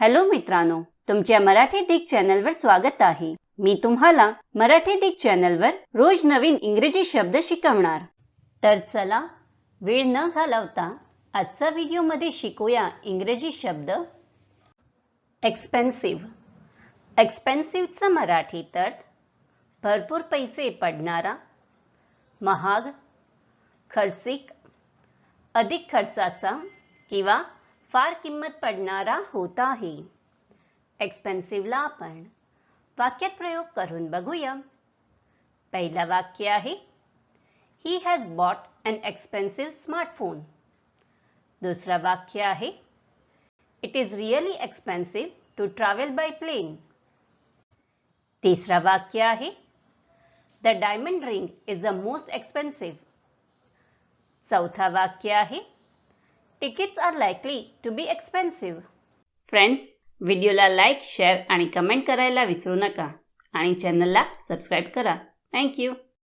Hello मित्रांनो तुमच्या मराठी दिग चॅनलवर स्वागत आहे. मी तुम्हाला मराठी दिग चॅनलवर रोज नवीन इंग्रजी शब्द शिकवणार. तर चला वेळ न घालवता आजचा व्हिडिओमध्ये शिकूया इंग्रजी शब्द. एक्सपेन्सिव्ह एक्सपेन्सिव्हचं मराठी तर भरपूर पैसे पडणारा महाग खर्चिक अधिक खर्चाचा किंवा फार किंमत पडणारा होत आहे एक्सपेन्सिव्हला आपण वाक्यात प्रयोग करून बघूया. पहिलं वाक्य आहे he has bought an expensive smartphone दुसरं वाक्य आहे it is really expensive to travel by plane तिसरं वाक्य आहे the diamond ring is the most expensive चौथा वाक्य आहे tickets are likely to be expensive friends व्हिडिओला लाईक शेअर आणि कमेंट करायला विसरू नका. आणि चॅनलला सबस्क्राईब करा. थँक्यू